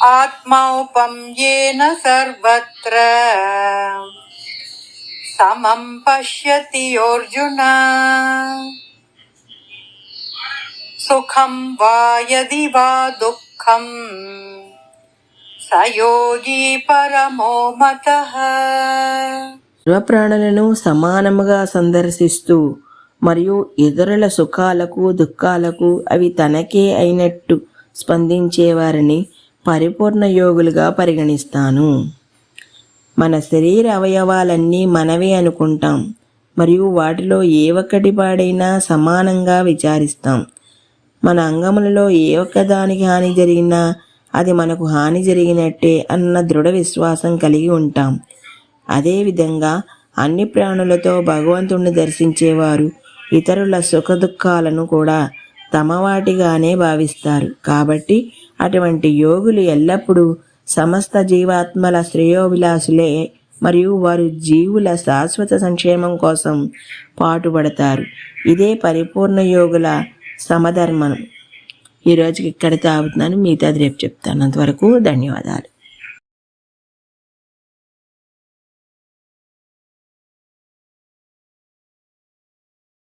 మౌపం సర్వత్ర సమం పశ్యతి అర్జున సుఖం వా యది వా దుఃఖం సయోగి పరమో మత సర్వప్రాణులను సమానముగా సందర్శిస్తూ మరియు ఇతరుల సుఖాలకు దుఃఖాలకు అవి తనకే అయినట్టు స్పందించేవారిని పరిపూర్ణ యోగులుగా పరిగణిస్తాను. మన శరీర అవయవాలన్నీ మనవే అనుకుంటాం. మరియు వాటిలో ఏ ఒక్కటి పాడైనా సమానంగా విచారిస్తాం. మన అంగములలో ఏ ఒక్కదానికి హాని జరిగినా అది మనకు హాని జరిగినట్టే అన్న దృఢ విశ్వాసం కలిగి ఉంటాం. అదేవిధంగా అన్ని ప్రాణులతో భగవంతుణ్ణి దర్శించేవారు ఇతరుల సుఖదుఖాలను కూడా తమవాటిగానే భావిస్తారు. కాబట్టి అటువంటి యోగులు ఎల్లప్పుడూ సమస్త జీవాత్మల శ్రేయోవిలాసులే మరియు వారు జీవుల శాశ్వత సంక్షేమం కోసం పాటుపడతారు. ఇదే పరిపూర్ణ యోగుల సమధర్మం. ఈరోజుకి ఇక్కడ తాగుతున్నాను మిగతాది రేపు చెప్తాను. అంతవరకు ధన్యవాదాలు.